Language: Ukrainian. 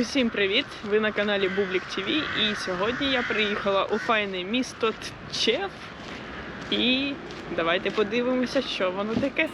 Усім привіт! Ви на каналі Бублік ТВ і сьогодні я приїхала у файне місто Тчев. І давайте подивимося, що воно таке.